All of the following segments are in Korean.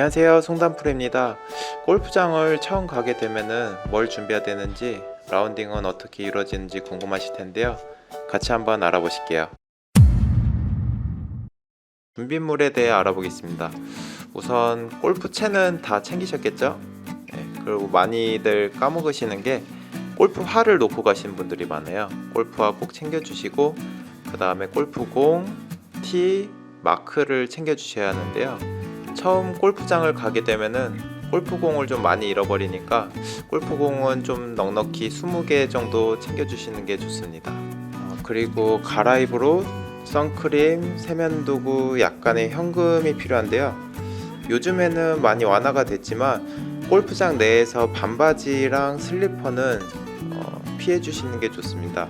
안녕하세요. 송단프로입니다. 골프장을 처음 가게 되면은 뭘 준비해야 되는지 라운딩은 어떻게 이루어지는지 궁금하실 텐데요. 같이 한번 알아보실게요. 준비물에 대해 알아보겠습니다. 우선 골프채는 다 챙기셨겠죠? 네, 그리고 많이들 까먹으시는 게 골프화를 놓고 가시는 분들이 많아요. 골프화 꼭 챙겨주시고 그 다음에 골프공, 티, 마크를 챙겨주셔야 하는데요 처음 골프장을 가게 되면은 골프공을 좀 많이 잃어버리니까 골프공은 좀 넉넉히 20개 정도 챙겨주시는 게 좋습니다. 어, 그리고 가라입으로 선크림, 세면도구, 약간의 현금이 필요한데요. 요즘에는 많이 완화가 됐지만 골프장 내에서 반바지랑 슬리퍼는 어, 피해 주시는 게 좋습니다.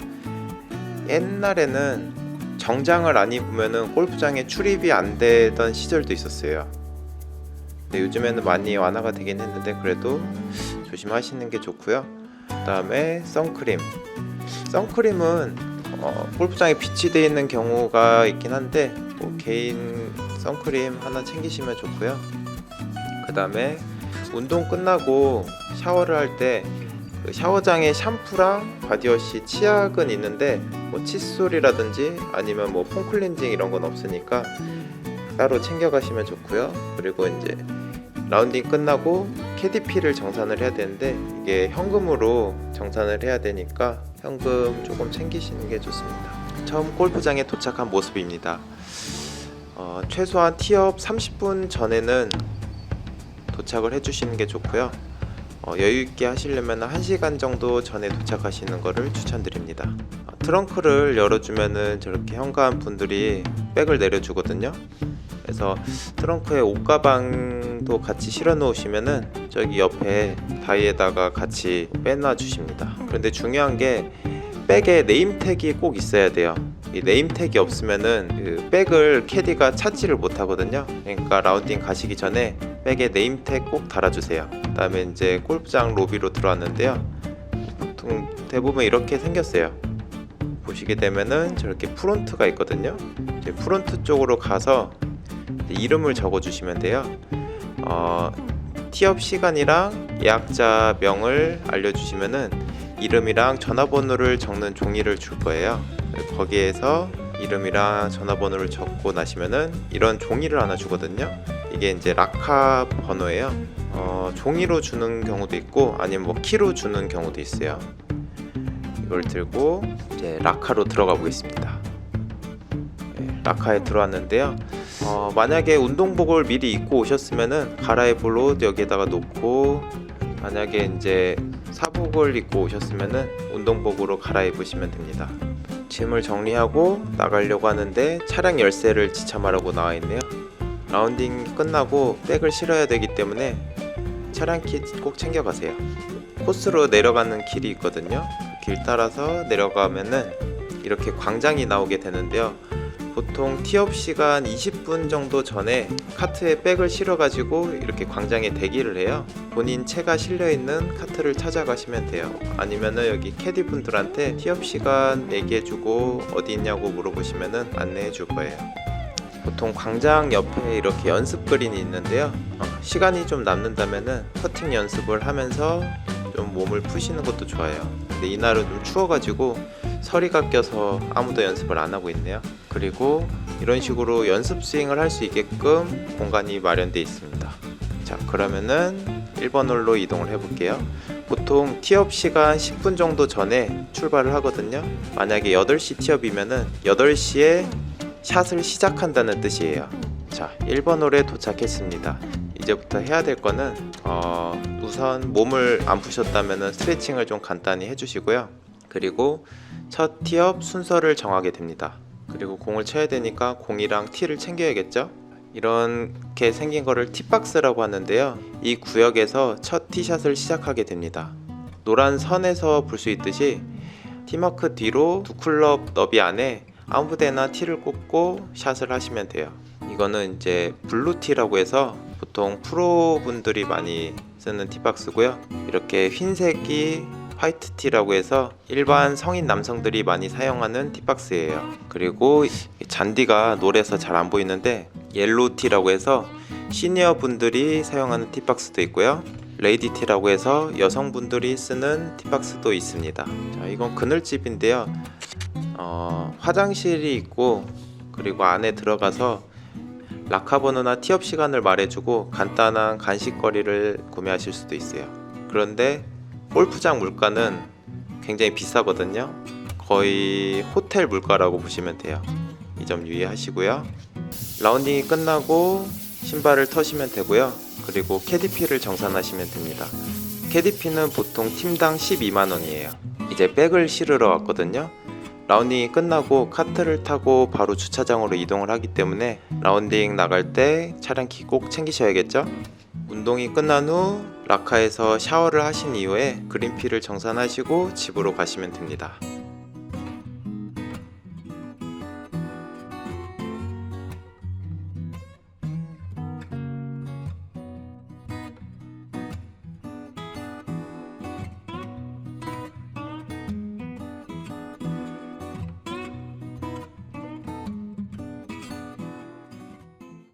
옛날에는 정장을 안 입으면은 골프장에 출입이 안 되던 시절도 있었어요. 근데 요즘에는 많이 완화가 되긴 했는데 그래도 조심하시는 게 좋고요. 그다음에 선크림. 선크림은 어, 골프장에 비치되어 있는 경우가 있긴 한데 뭐 개인 선크림 하나 챙기시면 좋고요. 그다음에 운동 끝나고 샤워를 할때 그 샤워장에 샴푸랑 바디워시, 치약은 있는데 뭐 칫솔이라든지 아니면 뭐 폼클렌징 이런 건 없으니까 따로 챙겨가시면 좋고요. 그리고 이제 라운딩 끝나고 KDP를 정산을 해야 되는데 이게 현금으로 정산을 해야 되니까 현금 조금 챙기시는 게 좋습니다. 처음 골프장에 도착한 모습입니다. 어, 최소한 티업 30분 전에는 도착을 해주시는 게 좋고요. 어, 여유 있게 하시려면 1시간 정도 전에 도착하시는 것을 추천드립니다. 어, 트렁크를 열어주면은 저렇게 현관 분들이 백을 내려주거든요. 그래서 트렁크에 옷가방도 같이 실어 놓으시면은 저기 옆에 다이에다가 같이 빼놔 주십니다. 그런데 중요한 게 백에 네임택이 꼭 있어야 돼요. 이 네임택이 없으면은 그 백을 캐디가 찾지를 못하거든요. 그러니까 라운딩 가시기 전에 백에 네임택 꼭 달아주세요. 그다음에 이제 골프장 로비로 들어왔는데요. 보통 대부분 이렇게 생겼어요. 보시게 되면은 저렇게 프론트가 있거든요. 이제 프론트 쪽으로 가서 이름을 적어주시면 돼요. 어, 티업 시간이랑 예약자 명을 알려주시면은 이름이랑 전화번호를 적는 종이를 줄 거예요. 거기에서 이름이랑 전화번호를 적고 나시면은 이런 종이를 하나 주거든요. 이게 이제 라카 번호예요. 어, 종이로 주는 경우도 있고 아니면 뭐 키로 주는 경우도 있어요. 이걸 들고 이제 라카로 들어가 보겠습니다. 네, 라카에 들어왔는데요. 어, 만약에 운동복을 미리 입고 오셨으면은 갈아입을 옷 여기에다가 놓고 만약에 이제 사복을 입고 오셨으면은 운동복으로 갈아입으시면 됩니다. 짐을 정리하고 나가려고 하는데 차량 열쇠를 지참하라고 나와 있네요. 라운딩 끝나고 백을 실어야 되기 때문에 차량 킷꼭 챙겨가세요. 코스로 내려가는 길이 있거든요. 그 길 따라서 내려가면은 이렇게 광장이 나오게 되는데요. 보통 티업 시간 20분 정도 전에 카트에 백을 실어가지고 이렇게 광장에 대기를 해요. 본인 채가 실려 있는 카트를 찾아가시면 돼요. 아니면은 여기 캐디 분들한테 티업 시간 얘기해주고 어디 있냐고 물어보시면은 안내해 줄 거예요. 보통 광장 옆에 이렇게 연습 그린이 있는데요. 어, 시간이 좀 남는다면은 퍼팅 연습을 하면서 좀 몸을 푸시는 것도 좋아요. 근데 이날은 좀 추워가지고 서리가 껴서 아무도 연습을 안 하고 있네요. 그리고 이런 식으로 연습 스윙을 할 수 있게끔 공간이 마련되어 있습니다. 자, 그러면은 1번 홀로 이동을 해볼게요. 보통 티업 시간 10분 정도 전에 출발을 하거든요. 만약에 8시 티업이면은 8시에 샷을 시작한다는 뜻이에요. 자, 1번 홀에 도착했습니다. 이제부터 해야 될 거는 어, 우선 몸을 안 푸셨다면 스트레칭을 좀 간단히 해주시고요. 그리고 첫 티업 순서를 정하게 됩니다. 그리고 공을 쳐야 되니까 공이랑 티를 챙겨야겠죠? 이렇게 생긴 거를 티박스라고 하는데요. 이 구역에서 첫 티샷을 시작하게 됩니다. 노란 선에서 볼 수 있듯이 티마크 뒤로 두 클럽 너비 안에 아무 데나 티를 꽂고 샷을 하시면 돼요. 이거는 이제 블루티라고 해서 보통 프로분들이 많이 쓰는 티박스고요. 이렇게 흰색이 화이트 티라고 해서 일반 성인 남성들이 많이 사용하는 티박스예요. 그리고 잔디가 노래서 잘 안 보이는데 옐로우 티라고 해서 시니어 분들이 사용하는 티박스도 있고요. 레이디 티라고 해서 여성분들이 쓰는 티박스도 있습니다. 자, 이건 그늘집인데요. 어, 화장실이 있고 그리고 안에 들어가서 라카번호나 티업 시간을 말해주고 간단한 간식거리를 구매하실 수도 있어요. 그런데 골프장 물가는 굉장히 비싸거든요. 거의 호텔 물가라고 보시면 돼요. 이 점 유의하시고요. 라운딩이 끝나고 신발을 터시면 되고요. 그리고 캐디피를 정산하시면 됩니다. 캐디피는 보통 팀당 12만 원이에요. 이제 백을 실으러 왔거든요. 라운딩이 끝나고 카트를 타고 바로 주차장으로 이동을 하기 때문에 라운딩 나갈 때 차량 키 꼭 챙기셔야겠죠? 운동이 끝난 후 라카에서 샤워를 하신 이후에 그린피를 정산하시고 집으로 가시면 됩니다.